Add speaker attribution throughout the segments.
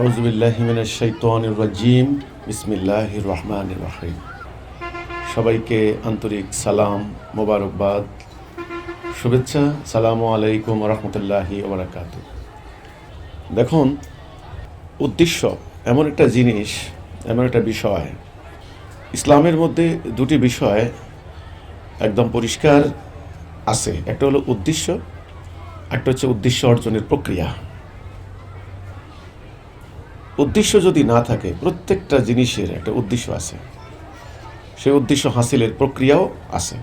Speaker 1: আউজবিল্লাহিমিনাশাইতানির বিসমিল্লাহ রহমান রহিম। সবাইকে আন্তরিক সালাম, মোবারকবাদ, শুভেচ্ছা, সালামু আলাইকুম রহমতুল্লাহি ওবরাকাত দেখুন, উদ্দেশ্য এমন একটা জিনিস, এমন একটা বিষয়। ইসলামের মধ্যে দুটি বিষয় একদম পরিষ্কার আছে। একটা হলো উদ্দেশ্য, একটা হচ্ছে উদ্দেশ্য অর্জনের প্রক্রিয়া। উদ্দেশ্য যদি না থাকে, প্রত্যেকটা জিনিসের একটা উদ্দেশ্য আছে। সেই উদ্দেশ্য হাসিলের প্রক্রিয়াও আছে।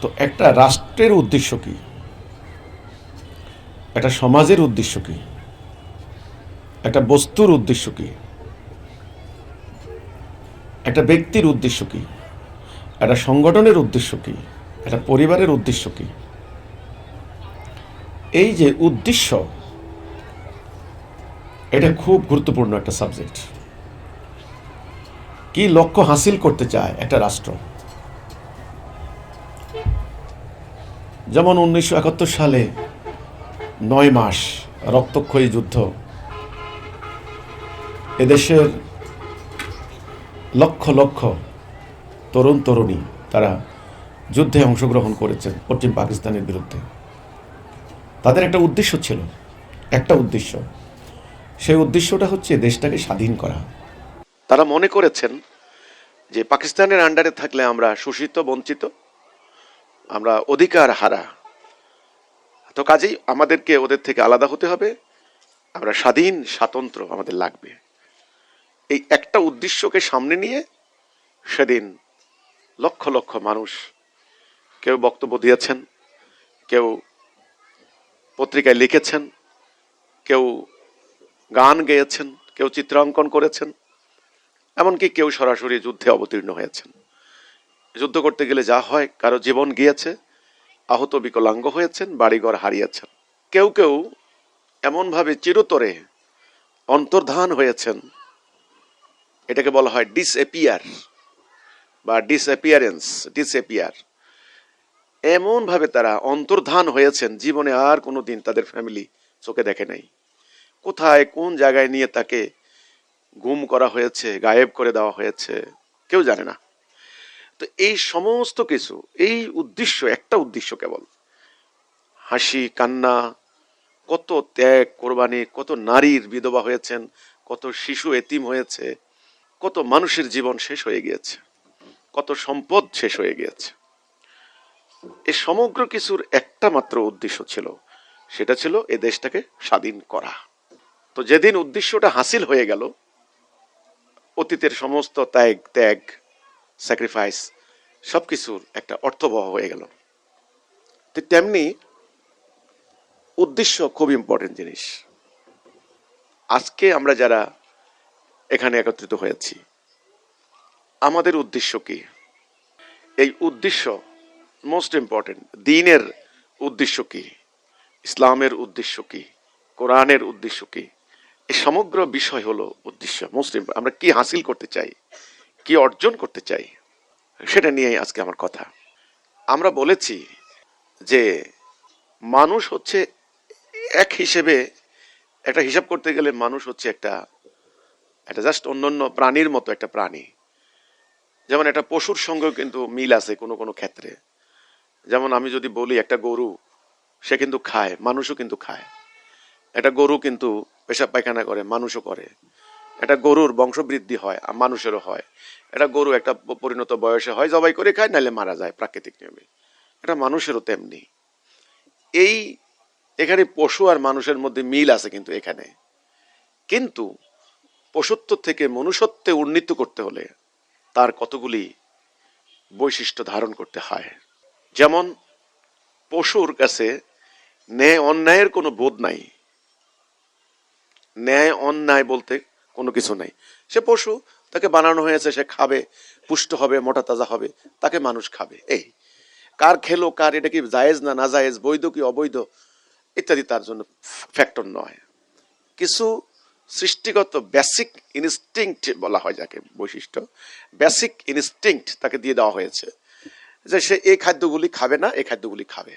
Speaker 1: তো একটা রাষ্ট্রের উদ্দেশ্য কি? একটা সমাজের উদ্দেশ্য কি? একটা বস্তুর উদ্দেশ্য কি? একটা ব্যক্তির উদ্দেশ্য কি? একটা সংগঠনের উদ্দেশ্য কি? একটা পরিবারের উদ্দেশ্য কি? এই যে উদ্দেশ্য এটা খুব গুরুত্বপূর্ণ একটা সাবজেক্ট কি লক্ষ্য হাসিল করতে চায় একটা রাষ্ট্র? যেমন উনিশশো একাত্তর সালে নয় মাস রক্তক্ষয়ী যুদ্ধ। এদেশের লক্ষ লক্ষ তরুণ তরুণী তারা যুদ্ধে অংশগ্রহণ করেছেন পশ্চিম পাকিস্তানের বিরুদ্ধে। তাদের একটা উদ্দেশ্য ছিল, একটা উদ্দেশ্য। সেই উদ্দেশ্যটা হচ্ছে দেশটাকে স্বাধীন করা। তারা মনে করেছেন যে পাকিস্তানের আন্ডারে থাকলে আমরা শোষিত বঞ্চিত, আমরা অধিকার হারা। তো কাজেই আমাদেরকে ওদের থেকে আলাদা হতে হবে, আমরা স্বাধীন, স্বাতন্ত্র আমাদের লাগবে। এই একটা উদ্দেশ্যকে সামনে নিয়ে সেদিন লক্ষ লক্ষ মানুষ, কেউ বক্তব্য দিয়েছেন, কেউ পত্রিকায় লিখেছেন, কেউ গান গেয়েছেন, কেউ চিত্রাঙ্কন করেছেন, এমনকি কেউ সরাসরি যুদ্ধে অবতীর্ণ হয়েছেন। যুদ্ধ করতে গেলে যা হয়, কারও জীবন গিয়েছে, আহত বিকলাঙ্গ হয়েছেন, বাড়িঘর হারিয়েছেন। কেউ কেউ এমনভাবে চিরতরে অন্তর্ধান হয়েছেন, এটাকে বলা হয় ডিসএপিয়ার বা ডিসঅ্যাপিয়ারেন্স ডিসএপিয়ার এমনভাবে তারা অন্তর্ধান হয়েছেন, জীবনে আর কোনো দিন তাদের ফ্যামিলি চোখে দেখে নাই। কোথায়, কোন জায়গায় নিয়ে তাকে গুম করা হয়েছে, গায়েব করে দেওয়া হয়েছে, কেউ জানে না। তো এই সমস্ত কিছু, এই উদ্দেশ্য, একটা উদ্দেশ্য কেবল, হাসি, কান্না, কত ত্যাগ, কোরবানি, কত নারীর বিধবা হয়েছেন, কত শিশু এতিম হয়েছে, কত মানুষের জীবন শেষ হয়ে গিয়েছে, কত সম্পদ শেষ হয়ে গিয়েছে। এই সমগ্র কিছুর একটা মাত্র উদ্দেশ্য ছিল, সেটা ছিল এ দেশটাকে স্বাধীন করা। তো যেদিন উদ্দেশ্যটা হাসিল হয়ে গেল, অতীতের সমস্ত ত্যাগ ত্যাগ স্যাক্রিফাইস সব কিছুর একটা অর্থবহ হয়ে গেল। তো তেমনি উদ্দেশ্য খুব ইম্পর্টেন্ট জিনিস। আজকে আমরা যারা এখানে একত্রিত হয়েছি, আমাদের উদ্দেশ্য কি? এই উদ্দেশ্য মোস্ট ইম্পর্টেন্ট দিনের উদ্দেশ্য কি? ইসলামের উদ্দেশ্য কি? কোরআনের উদ্দেশ্য কি? এই সমগ্র বিষয় হলো উদ্দেশ্য। মুসলিম, আমরা কি হাসিল করতে চাই? কি অর্জন করতে চাই? সেটা নিয়েই আজকে আমার কথা। আমরা বলেছি যে মানুষ হচ্ছে এক হিসেবে, একটা হিসাব করতে গেলে মানুষ হচ্ছে একটা একটা জাস্ট অন্যান্য প্রাণীর মতো একটা প্রাণী। যেমন একটা পশুর সঙ্গেও কিন্তু মিল আছে কোনো কোনো ক্ষেত্রে। যেমন আমি যদি বলি একটা গরু, সে কিন্তু খায়, মানুষও কিন্তু খায়। একটা গরু কিন্তু পেশাব পায়খানা করে, মানুষও করে। একটা গরুর বংশবৃদ্ধি হয়, আর মানুষেরও হয়। একটা গরু একটা পরিণত বয়সে হয়, জবাই করে খায়, নাহলে মারা যায় প্রাকৃতিক নিয়মে। এটা মানুষেরও তেমনি। এই এখানে পশু আর মানুষের মধ্যে মিল আছে কিন্তু এখানে। কিন্তু পশুত্ব থেকে মনুষ্যত্বে উন্নীত করতে হলে তার কতগুলি বৈশিষ্ট্য ধারণ করতে হয়। যেমন, পশুর কাছে ন্যায় অন্যায়ের কোনো বোধ নাই। ন্যায়, অন্যায় বলতে কোনো কিছু নাই। সে পশু, তাকে বানানো হয়েছে, সে খাবে, পুষ্ট হবে, মোটা তাজা হবে, তাকে মানুষ খাবে। এই, কার খেলো, কার, এটা কি জায়েজ না না জায়েজ বৈধ কি অবৈধ, ইত্যাদি তার জন্য ফ্যাক্টর নয়। কিছু সৃষ্টিগত বেসিক ইনস্টিংক্ট বলা হয় যাকে, বৈশিষ্ট্য বেসিক ইনস্টিংক্ট তাকে দিয়ে দেওয়া হয়েছে, যে সে এই খাদ্যগুলি খাবে না, এই খাদ্যগুলি খাবে।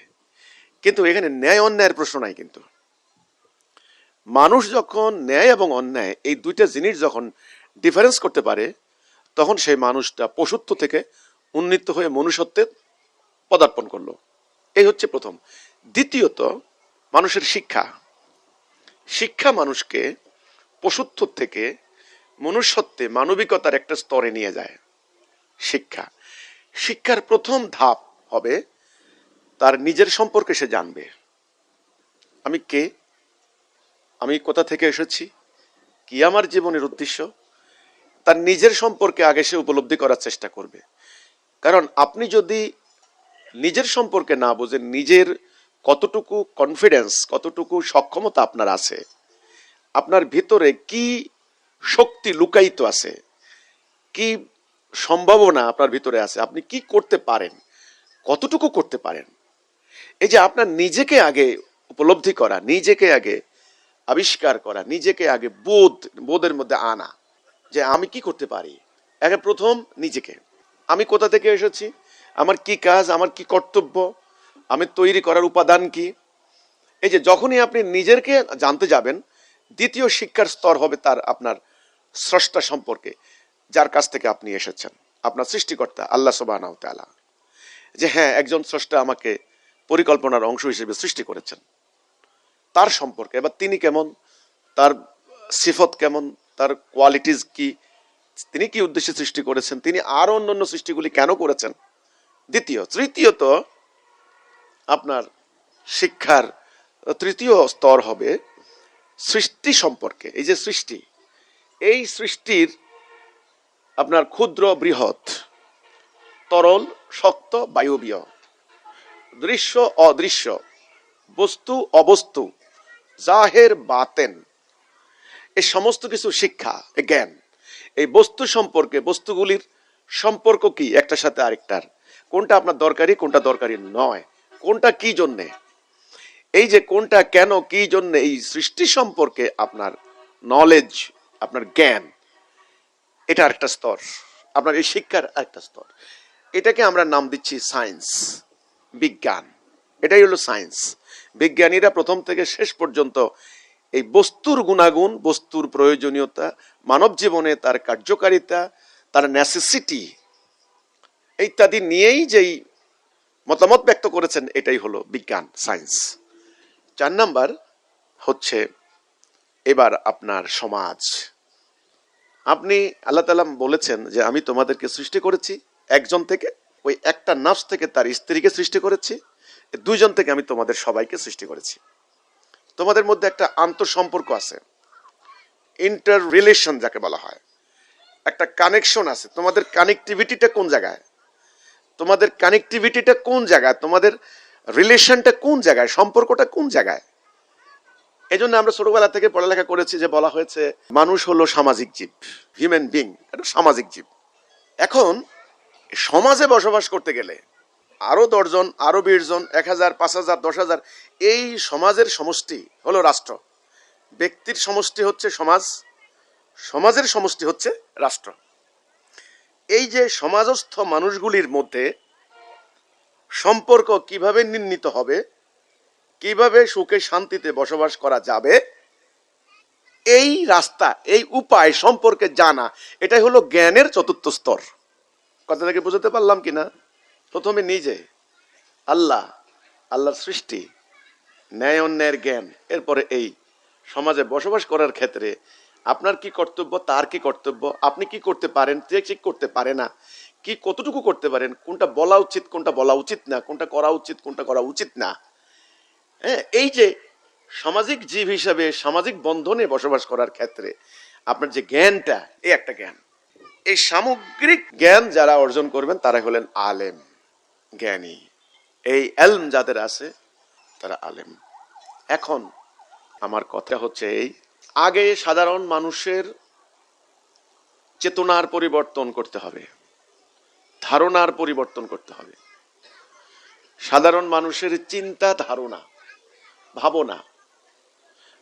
Speaker 1: কিন্তু এখানে ন্যায়, অন্যায়ের প্রশ্ন নাই কিন্তু। মানুষ যখন ন্যায় এবং অন্যায়, এই দুইটা জিনিস যখন ডিফারেন্স করতে পারে, তখন সেই মানুষটা পশুত্ব থেকে উন্নীত হয়ে মনুষ্যত্বে পদার্পণ করল। এই হচ্ছে প্রথম। দ্বিতীয়ত, মানুষের শিক্ষা। শিক্ষা মানুষকে পশুত্ব থেকে মনুষ্যত্বে মানবিকতার একটা স্তরে নিয়ে যায়। শিক্ষা। শিক্ষার প্রথম ধাপ হবে তার নিজের সম্পর্কে সে জানবে। আমি কে? আমি কোথা থেকে এসেছি? কি আমার জীবনের উদ্দেশ্য? তার নিজের সম্পর্কে আগে সে উপলব্ধি করার চেষ্টা করবে। কারণ আপনি যদি নিজের সম্পর্কে না বোঝেন, নিজের কতটুকু কনফিডেন্স কতটুকু সক্ষমতা আপনার আছে, আপনার ভিতরে কি শক্তি লুকায়িত আছে, কি সম্ভাবনা আপনার ভিতরে আছে, আপনি কি করতে পারেন, কতটুকু করতে পারেন, এই যে আপনার নিজেকে আগে উপলব্ধি করা, নিজেকে আগে আবিষ্কার করা, নিজেকে আগে বোধ, বোধের মধ্যে আনা, যে আমি কি করতে পারি? আগে প্রথম নিজেকে। আমি কোথা থেকে এসেছি? আমার কি কাজ? আমার কি কর্তব্য? আমি তৈরি করার উপাদান কি? এই যে যখনই আপনি নিজেরকে জানতে যাবেন, দ্বিতীয় শিক্ষার স্তর হবে তার আপনার স্রষ্টা সম্পর্কে, যার কাছ থেকে আপনি এসেছেন, আপনার সৃষ্টিকর্তা, আল্লাহ সুবাহ যে হ্যাঁ একজন স্রষ্টা আমাকে পরিকল্পনার অংশ হিসেবে সৃষ্টি করেছেন। তার সম্পর্কে, এবার তিনি কেমন, তার সিফত কেমন, তার কোয়ালিটিস কি, তিনি কি উদ্দেশ্যে সৃষ্টি করেছেন, তিনি আরও অন্যান্য সৃষ্টিগুলি কেন করেছেন? দ্বিতীয়, তৃতীয়ত আপনার শিক্ষার তৃতীয় স্তর হবে সৃষ্টি সম্পর্কে, এই যে সৃষ্টি, এই সৃষ্টির আপনার ক্ষুদ্র বৃহৎ, তরল, শক্ত বায়বীয় দৃশ্য, অদৃশ্য, বস্তু, অবস্তু জাহের বাতেন। এই সমস্ত কিছু শিক্ষা জ্ঞান, এই বস্তু সম্পর্কে, বস্তুগুলির সম্পর্ক কি, একটার সাথে আরেকটার? কোনটা আপনার দরকারি, কোনটা দরকারি নয়? কোনটা কি জন্যে? এই যে কোনটা, কেন, কি জন্য, এই সৃষ্টি সম্পর্কে আপনার নলেজ আপনার জ্ঞান, এটা আরেকটা স্তর। আপনার এই শিক্ষার আরেকটা স্তর। এটাকে আমরা নাম দিচ্ছি সায়েন্স বিজ্ঞান। এটাই হলো সায়েন্স বিজ্ঞানীরা প্রথম থেকে শেষ পর্যন্ত এই বস্তুর গুণাগুণ, বস্তুর প্রয়োজনীয়তা, মানব জীবনে তার কার্যকারিতা, তার নেসেসিটি ইত্যাদি নিয়েই যেই মতামত ব্যক্ত করেছেন, এটাই হলো বিজ্ঞান সায়েন্স চার নাম্বার হচ্ছে এবার আপনার সমাজ। আপনি আল্লাহ তালাম বলেছেন যে আমি তোমাদেরকে সৃষ্টি করেছি, একজন থেকে, ওই একটা নাফস থেকে তার স্ত্রীকে সৃষ্টি করেছি। দুইজন থেকে আমি তোমাদের সবাইকে সৃষ্টি করেছি। তোমাদের মধ্যে একটা আন্তঃসম্পর্ক আছে। ইন্টার রিলেশন যাকে বলা হয়। একটা কানেকশন আছে। তোমাদের কানেক্টিভিটিটা কোন জায়গায়? তোমাদের কানেক্টিভিটিটা কোন জায়গায়? তোমাদের রিলেশনটা কোন জায়গায়? সম্পর্কটা কোন জায়গায়? এই জন্য আমরা ছোটবেলা থেকে পড়ালেখা করেছি যে বলা হয়েছে, মানুষ হলো সামাজিক জীব হিউম্যান বিং এটা সামাজিক জীব। এখন সমাজে বসবাস করতে গেলে আরও দশজন, আরও বিশ জন এক হাজার, পাঁচ হাজার, দশ হাজার, এই সমাজের সমষ্টি হলো রাষ্ট্র। ব্যক্তির সমষ্টি হচ্ছে সমাজ, সমাজের সমষ্টি হচ্ছে রাষ্ট্র। এই যে সমাজস্থ মানুষগুলির মধ্যে সম্পর্ক কীভাবে নির্ণীত হবে, কীভাবে সুখে শান্তিতে বসবাস করা যাবে, এই রাস্তা, এই উপায় সম্পর্কে জানা, এটাই হলো জ্ঞানের চতুর্থ স্তর। কথাটাকে বুঝতে পারলাম কিনা? প্রথমে নিজে, আল্লাহ, আল্লাহর সৃষ্টি, ন্যায় অন্যায়ের জ্ঞান, এরপরে এই। সমাজে বসবাস করার ক্ষেত্রে আপনার কি কর্তব্য, তার কি কর্তব্য, আপনি কি করতে পারেন সে কি করতে পারে না, কি কতটুকু করতে পারেন, কোনটা বলা উচিত, কোনটা বলা উচিত না, কোনটা করা উচিত, কোনটা করা উচিত না। হ্যাঁ এই যে সামাজিক জীব হিসাবে, সামাজিক বন্ধনে বসবাস করার ক্ষেত্রে আপনার যে জ্ঞানটা, এই একটা জ্ঞান। এই সামগ্রিক জ্ঞান যারা অর্জন করবেন, তারা হলেন আলেম। জ্ঞানী। এই এলম যাদের আছে, তারা আলেম। এখন আমার কথা হচ্ছে এই, আগে সাধারণ মানুষের চেতনার পরিবর্তন করতে হবে, ধারণার পরিবর্তন করতে হবে। সাধারণ মানুষের চিন্তা ধারণা, ভাবনা।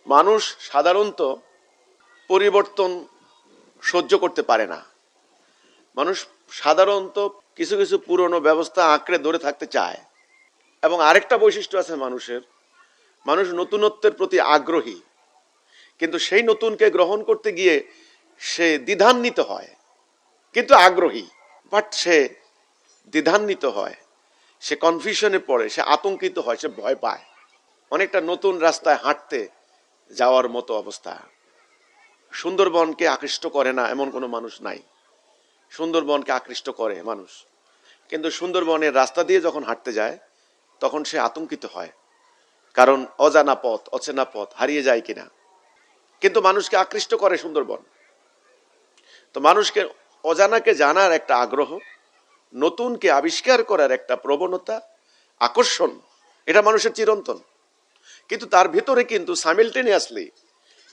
Speaker 1: মানুষ সাধারণত পরিবর্তন সহ্য করতে পারে না। মানুষ সাধারণত কিছু কিছু পুরনো ব্যবস্থা আঁকড়ে ধরে থাকতে চায়। এবং আরেকটা বৈশিষ্ট্য আছে মানুষের। মানুষ নতুনত্বের প্রতি আগ্রহী। কিন্তু সেই নতুনকে গ্রহণ করতে গিয়ে সে দ্বিধান্বিত হয়। কিন্তু আগ্রহী, বাট সে দ্বিধান্বিত হয়। সে কনফিউশনে পড়ে, সে আতঙ্কিত হয়, সে ভয় পায়। অনেকটা নতুন রাস্তায় হাঁটতে যাওয়ার মতো অবস্থা। সুন্দরবনকে আকৃষ্ট করে না এমন কোনো মানুষ নাই। সুন্দরবনকে আকৃষ্ট করে মানুষ। কিন্তু সুন্দরবনের রাস্তা দিয়ে যখন হাঁটতে যায়, তখন সে আতঙ্কিত হয়। কারণ অজানা পথ, অচেনা পথ হারিয়ে যায় কিনা। কিন্তু মানুষকে আকৃষ্ট করে সুন্দরবন। তো মানুষকে, অজানাকে জানার একটা আগ্রহ, নতুনকে আবিষ্কার করার একটা প্রবণতা, আকর্ষণ, এটা মানুষের চিরন্তন। কিন্তু তার ভিতরে কিন্তু সাইমেলটেনিয়াসলি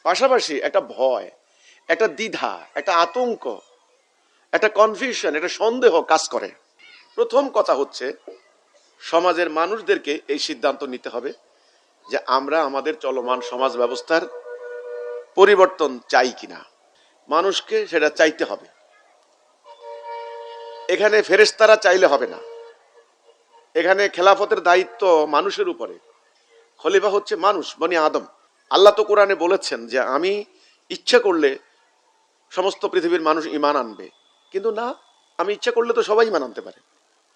Speaker 1: পাশাপাশি একটা ভয়, একটা দ্বিধা, একটা আতঙ্ক একটা কনফিউশন একটা সন্দেহ কাজ করে। প্রথম কথা হচ্ছে, সমাজের মানুষদেরকে এই সিদ্ধান্ত নিতে হবে যে আমরা আমাদের চলমান সমাজ ব্যবস্থার পরিবর্তন চাই কিনা। মানুষকে সেটা চাইতে হবে। এখানে ফেরেশতারা চাইলে হবে না। এখানে খেলাফতের দায়িত্ব মানুষের উপরে। খলিফা হচ্ছে মানুষ, বনি আদম। আল্লাহ তো কোরআনে বলেছেন যে, আমি ইচ্ছা করলে সমস্ত পৃথিবীর মানুষ ইমান আনবে। কিন্তু না, আমি ইচ্ছা করলে তো সবাই ইমান আনতে পারে।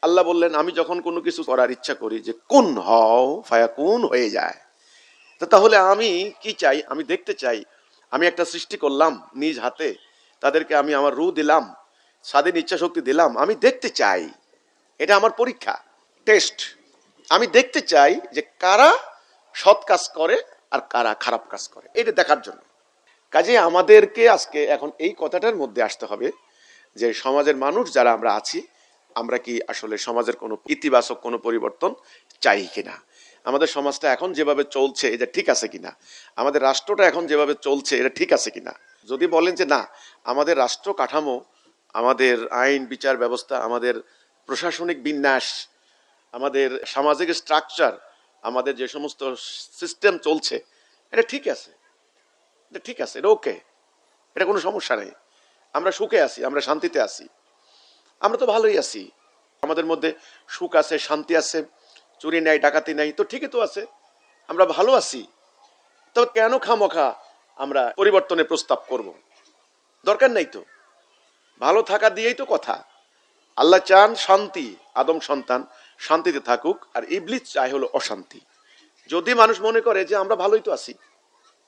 Speaker 1: আল্লাহ বললেন, আমি যখন কোনো কিছু করার ইচ্ছা করি যে কোন হও ফায়া কোন হয়ে যায়। তো তাহলে আমি কি চাই? আমি দেখতে চাই। আমি একটা সৃষ্টি করলাম নিজ হাতে। তাদেরকে আমি আমার রু দিলাম, স্বাধীন ইচ্ছা শক্তি দিলাম। আমি দেখতে চাই। এটা আমার পরীক্ষা, টেস্ট। আমি দেখতে চাই যে কারা সৎ কাজ করে আর কারা খারাপ কাজ করে। এটা দেখার জন্য। কাজে আমাদেরকে আজকে এখন এই কথাটার মধ্যে আসতে হবে। যে সমাজের মানুষ যারা আমরা আছি, আমরা কি আসলে সমাজের কোনো ইতিবাচক কোনো পরিবর্তন চাই কিনা? আমাদের সমাজটা এখন যেভাবে চলছে, এটা ঠিক আছে কিনা? আমাদের রাষ্ট্রটা এখন যেভাবে চলছে, এটা ঠিক আছে কিনা? যদি বলেন যে না, আমাদের রাষ্ট্র কাঠামো, আমাদের আইন, বিচার ব্যবস্থা, আমাদের প্রশাসনিক বিন্যাস, আমাদের সামাজিক স্ট্রাকচার আমাদের যে সমস্ত সিস্টেম চলছে, এটা ঠিক আছে। এটা ঠিক আছে, এটা ওকে এটা কোনো সমস্যা নেই। আমরা সুখে আছি, আমরা শান্তিতে আছি। আমরা তো ভালোই আছি। আমাদের মধ্যে সুখ আছে, শান্তি আছে, চুরি নাই, ডাকাতি নাই, তো ঠিকই তো আছে। আমরা ভালো আছি। তো কেন খামোখা আমরা পরিবর্তনের প্রস্তাব করব? দরকার নাই তো। ভালো থাকা দিয়েই তো কথা। আল্লাহ চান শান্তি, আদম সন্তান শান্তিতে থাকুক, আর ইবলিস চাই হলো অশান্তি। যদি মানুষ মনে করে যে আমরা ভালোই তো আছি,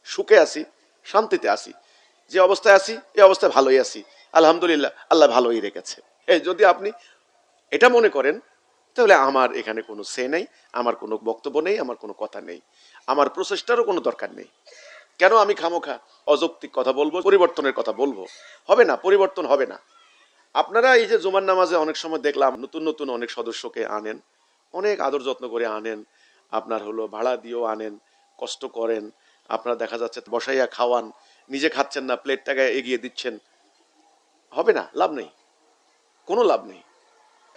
Speaker 1: সুখে আছি, শান্তিতে আছি যে অবস্থায় আছি, এই অবস্থায় ভালোই আছি। আলহামদুলিল্লাহ, আল্লাহ ভালোই রেখেছে। এই, যদি আপনি এটা মনে করেন, তাহলে আমার এখানে কোনো সে নেই, আমার কোনো বক্তব্য নেই, আমার কোনো কথা নেই। আমার প্রচেষ্টারও কোনো দরকার নেই। কেন আমি খামোখা, অযৌক্তিক কথা বলব, পরিবর্তনের কথা বলব? হবে না, পরিবর্তন হবে না। আপনারা এই যে জুমার নামাজে অনেক সময় দেখলাম, নতুন নতুন অনেক সদস্যকে আনেন, অনেক আদর যত্ন করে আনেন, আপনার হলো ভাড়া দিয়েও আনেন, কষ্ট করেন, আপনারা দেখা যাচ্ছে বসাইয়া খাওয়ান নিজে খাচ্ছেন না, প্লেটটাকে এগিয়ে দিচ্ছেন। হবে না, লাভ নেই। কোনো লাভ নেই।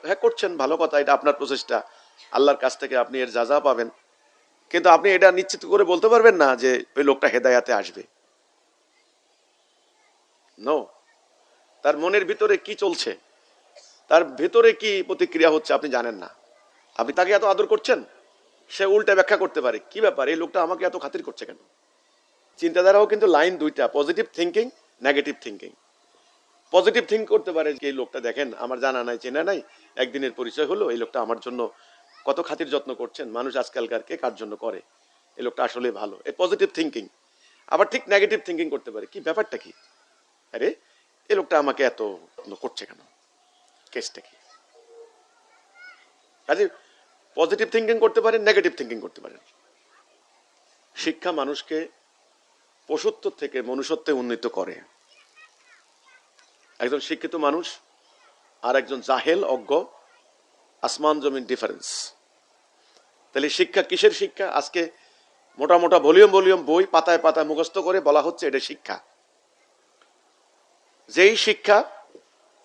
Speaker 1: হ্যাঁ করছেন, ভালো কথা, এটা আপনার প্রচেষ্টা। আল্লাহর কাছ থেকে আপনি এর যা যা পাবেন। কিন্তু আপনি এটা নিশ্চিত করে বলতে পারবেন না যে ওই লোকটা হেদায়াতে আসবে। নো তার মনের ভিতরে কি চলছে? তার ভেতরে কি প্রতিক্রিয়া হচ্ছে আপনি জানেন না। আপনি তাকে এত আদর করছেন? সে উল্টা ব্যাখ্যা করতে পারে। কি ব্যাপার? এই লোকটা আমাকে এত খাতির করছে কেন? চিন্তাধারাও কিন্তু লাইন দুইটা positive thinking negative thinking positive think করতে পারে যে এই লোকটা দেখেন, আমার জানা নাই, চেনা নাই, একদিনের পরিচয় হলো, এই লোকটা আমার জন্য কত খাতির যত্ন করছেন, মানুষ আজকালকার কে কার জন্য করে? এই লোকটা আসলে ভালো। এই পজিটিভ থিঙ্কিং আবার ঠিক নেগেটিভ থিঙ্কিং করতে পারে, কি ব্যাপারটা কি? আরে, এই লোকটা আমাকে এত যত্ন করছে কেন? কেসটা কি? কাজে পজিটিভ থিঙ্কিং করতে পারেন নেগেটিভ থিঙ্কিং করতে পারেন। শিক্ষা মানুষকে পশুত্ব থেকে মনুষ্যত্বে উন্নীত করে। একজন শিক্ষিত মানুষ, আর একজন জাহেল, অজ্ঞ, আসমান জমিন ডিফারেন্স তাহলে শিক্ষা কিসের শিক্ষা? আজকে মোটা মোটা ভলিউম ভলিউম বই পাতায় পাতায় মুখস্থ করে বলা হচ্ছে এটা শিক্ষা। যেই শিক্ষা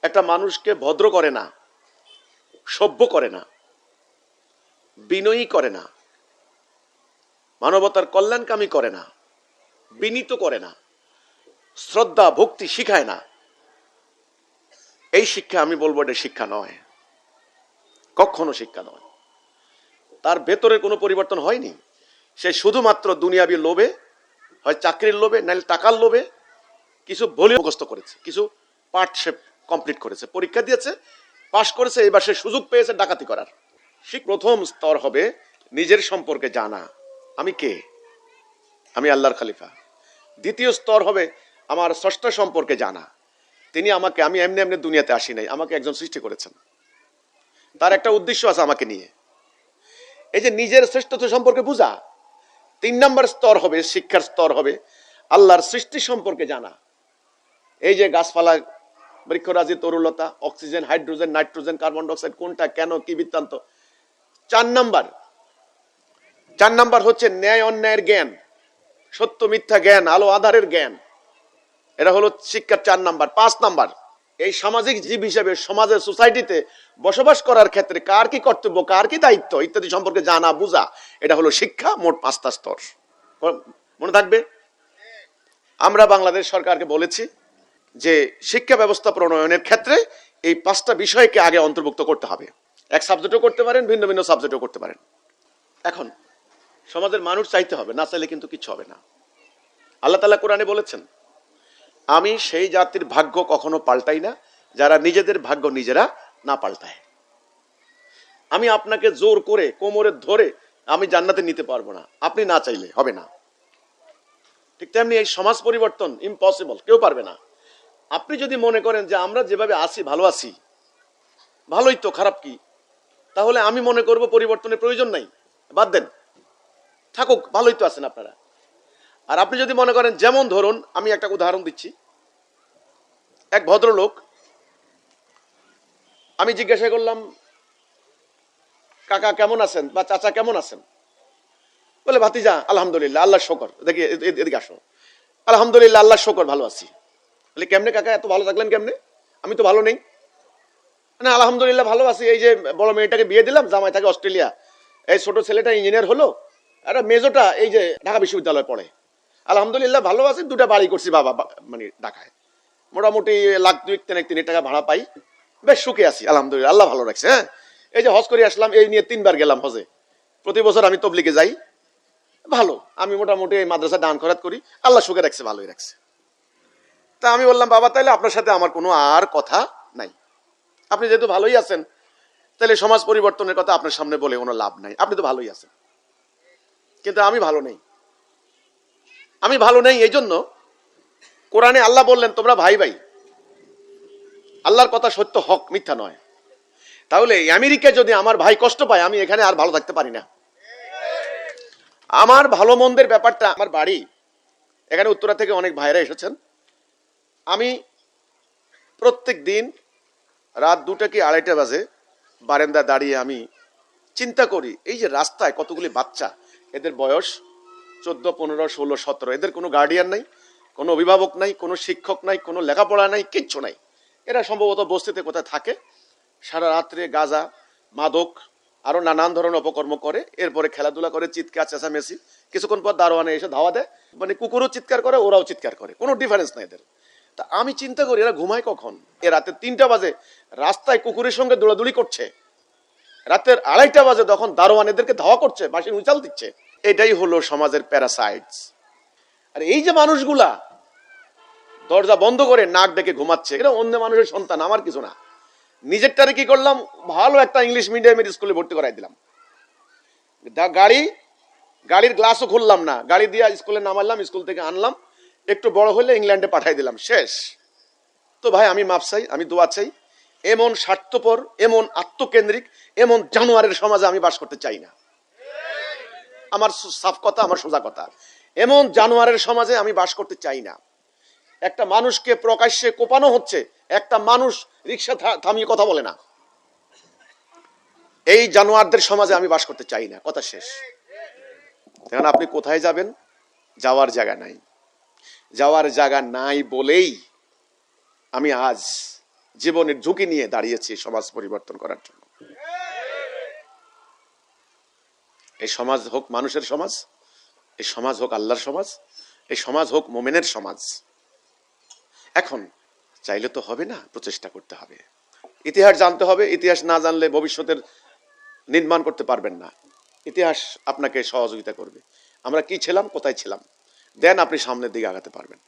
Speaker 1: একটা মানুষকে ভদ্র করে না, সভ্য করে না, বিনয়ী করে না, মানবতার কল্যাণকামী করে না বিনীত করে না, শ্রদ্ধা, ভক্তি শিখায় না। এই শিক্ষা আমি বলব এটা শিক্ষা নয়, কখনো শিক্ষা নয়। তার ভেতরে কোনো পরিবর্তন হয়নি। সে শুধুমাত্র দুনিয়াবি লোভে, হয় চাকরির লোভে, নাহলে টাকার লোভে কিছু বলে মুখস্থ করেছে, কিছু পাঠ সে কমপ্লিট করেছে, পরীক্ষা দিয়েছে, পাশ করেছে, এবার সে সুযোগ পেয়েছে ডাকাতি করার। সে প্রথম স্তর হবে নিজের সম্পর্কে জানা। আমি কে? আমি আল্লাহর খালিফা। দ্বিতীয় স্তর হবে আমার স্রষ্টা সম্পর্কে জানা। তিনি আমাকে, আমি এমনি এমনি দুনিয়াতে আসি নাই, আমাকে একজন সৃষ্টি করেছেন। তার একটা উদ্দেশ্য আছে আমাকে নিয়ে। এই যে নিজের শ্রেষ্ঠত্ব সম্পর্কে বুঝা, তিন নম্বর স্তর হবে, শিক্ষার স্তর হবে, আল্লাহর সৃষ্টি সম্পর্কে জানা। এই যে গাছপালা, বৃক্ষরাজি, তরুলতা, oxygen, hydrogen, nitrogen, carbon dioxide, কোনটা, কেন, কি বৃত্তান্ত। চার নাম্বার চার নাম্বার হচ্ছে ন্যায় অন্যায়ের জ্ঞান। সত্য, মিথ্যা জ্ঞান, আলো আধারের জ্ঞান। এটা হলো শিক্ষার চার নাম্বার, পাঁচ নাম্বার। এই সামাজিক জীব হিসেবে সমাজের সোসাইটিতে বসবাস করার ক্ষেত্রে কার কি কর্তব্য, কার কি দায়িত্ব ইত্যাদি সম্পর্কে জানা, বুঝা, এটা হলো শিক্ষা মোট পাঁচটা স্তর। মনে থাকবে? আমরা বাংলাদেশ সরকারকে বলেছি যে শিক্ষা ব্যবস্থা প্রণয়নের ক্ষেত্রে এই পাঁচটা বিষয়কে আগে অন্তর্ভুক্ত করতে হবে। এক সাবজেক্টও করতে পারেন, ভিন্ন ভিন্ন সাবজেক্টও করতে পারেন। এখন সমাজের মানুষ চাইতে হবে, না চাইলে কিন্তু কিছু হবে না। আল্লাহ তালা কোরআনে বলেছেন, আমি সেই জাতির ভাগ্য কখনো পাল্টাই না, যারা নিজেদের ভাগ্য নিজেরা না পাল্টায়। আমি আপনাকে জোর করে, কোমরে ধরে আমি জান্নাতে নিতে পারব না, আপনি না চাইলে হবে না। ঠিক তেমনি এই সমাজ পরিবর্তন ইম্পসিবল কেউ পারবে না। আপনি যদি মনে করেন যে আমরা যেভাবে আছি, ভালো আছি, ভালোই তো, খারাপ কি? তাহলে আমি মনে করব পরিবর্তনের প্রয়োজন নাই। বাদ দেন। থাকুক, ভালোই তো আছেন আপনারা। আর আপনি যদি মনে করেন, যেমন ধরুন, আমি একটা উদাহরণ দিচ্ছি। এক ভদ্রলোক, আমি জিজ্ঞাসা করলাম, কাকা কেমন আছেন? বা চাচা কেমন আছেন? বলে, ভাতিজা, আলহামদুলিল্লাহ আল্লাহ শকর। দেখি এদিকে আসো। আলহামদুলিল্লাহ আল্লাহ শকর, ভালো আছি। বলে, কেমনে কাকা, এত ভালো থাকলেন কেমনে? আমি তো ভালো নেই। না, আলহামদুলিল্লাহ, ভালো আছি। এই যে বড় মেয়েটাকে বিয়ে দিলাম, জামাই থাকে অস্ট্রেলিয়া। এই ছোট ছেলেটা ইঞ্জিনিয়ার হলো। আর মেজোটা এই যে ঢাকা বিশ্ববিদ্যালয়ে পড়ে। আলহামদুলিল্লাহ ভালো আছি, দুটা বাড়ি করছি বাবা মানে ঢাকায়। মোটামুটি লাখ দুই তিন তিন টাকা ভাড়া পাই। বেশ সুখে আছি, আলহামদুলিল্লাহ, আল্লাহ ভালো রাখছে হ্যাঁ? এই যে হজ করে আসলাম, এই নিয়ে তিনবার গেলাম হজে। প্রতি বছর আমি তবলিগে যাই। ভালো, আমি মোটামুটি এই মাদ্রাসা দান খরাত করি, আল্লাহ সুখে রাখছে, ভালোই রাখছে। তা আমি বললাম, বাবা, তাইলে আপনার সাথে আমার কোনো আর কথা নাই। আপনি যেহেতু ভালোই আছেন তাহলে সমাজ পরিবর্তনের কথা আপনার সামনে বলে কোনো লাভ নাই। আপনি তো ভালোই আছেন। কিন্তু আমি ভালো নেই। আমি ভালো নেই এই জন্য কোরআনে আল্লাহ বললেন, তোমরা ভাই ভাই, আল্লাহর কথা সত্য হক, মিথ্যা নয়। তাহলে আমেরিকায় যদি আমার ভাই কষ্ট পায়, আমি এখানে আর ভালো থাকতে পারি না। আমার ভালো মন্দের ব্যাপারটা, আমার বাড়ি, এখানে উত্তরা থেকে অনেক ভাইরা এসেছেন। আমি প্রত্যেক দিন রাত দুটা কি আড়াইটা বাজে বারান্দা দাঁড়িয়ে আমি চিন্তা করি, এই যে রাস্তায় কতগুলি বাচ্চা এদের বয়স চোদ্দ, পনেরো, ষোলো, সতেরো। এদের কোনো গার্ডিয়ান নাই, কোনো অভিভাবক নাই, কোনো শিক্ষক নাই, কোনো লেখাপড়া নাই, কিচ্ছু নাই। এরা সম্ভবত বস্তিতে কোথায় থাকে। সারা রাত্রে গাজা, মাদক, আরও নানান ধরনের অপকর্ম করে। এরপরে খেলাধুলা করে, চিৎকার, চেঁচামেচি। কিছুক্ষণ পর দারোয়ানে এসে ধাওয়া দেয়। মানে কুকুরও চিৎকার করে, ওরাও চিৎকার করে। কোনো ডিফারেন্স নাই এদের। তা আমি চিন্তা করি, এরা ঘুমায় কখন? এ রাতে তিনটা বাজে, রাস্তায় কুকুরের সঙ্গে দৌড়াদৌড়ি করছে। রাতের আড়াইটা বাজে, তখন দারোয়ান এদেরকে ধাওয়া করছে বাসি উচাল দিচ্ছে। এটাই হলো সমাজের প্যারাসাইটস আর এই যে মানুষগুলা দরজা বন্ধ করে নাক ডেকে ঘুমাচ্ছে এটা অন্য মানুষের সন্তান, আমার কিছু না। নিজেরটারে কি করলাম? ভালো একটা ইংলিশ মিডিয়ামের স্কুলে ভর্তি করাই দিলাম। গাড়ি, গাড়ির গ্লাসও খুললাম না। গাড়ি দিয়ে স্কুলে নামালাম স্কুল থেকে আনলাম। একটু বড় হলে ইংল্যান্ডে পাঠাই দিলাম। শেষ। তো ভাই, আমি মাপ চাই, আমি দোয়া চাই। এমন স্বার্থপর, এমন আত্মকেন্দ্রিক, এমন জানোয়ারের সমাজে আমি বাস করতে চাই না। আমার সাফ কথা, আমার সোজা কথা। এমন জানোয়ারের সমাজে আমি বাস করতে চাই না। একটা মানুষকে প্রকাশ্যে কোপানো হচ্ছে, একটা মানুষ রিক্সা থামিয়ে কথা বলে না। এই জানোয়ারদের সমাজে আমি বাস করতে চাই না। কথা শেষ। এখন আপনি কোথায় যাবেন? যাওয়ার জায়গা নাই। যাওয়ার জায়গা নাই বলেই আমি আজ জীবনের ঝুঁকি নিয়ে দাঁড়িয়েছি সমাজ পরিবর্তন করার জন্য। এই সমাজ হোক মানুষের সমাজ, এই সমাজ হোক আল্লাহর সমাজ, এই সমাজ হোক মোমেনের সমাজ। এখন চাইলে তো হবে না, প্রচেষ্টা করতে হবে। ইতিহাস জানতে হবে, ইতিহাস না জানলে ভবিষ্যতের নির্মাণ করতে পারবেন না। ইতিহাস আপনাকে সহযোগিতা করবে। আমরা কি ছিলাম, কোথায় ছিলাম? দেন আপনি সামনের দিকে আগাতে পারবেন।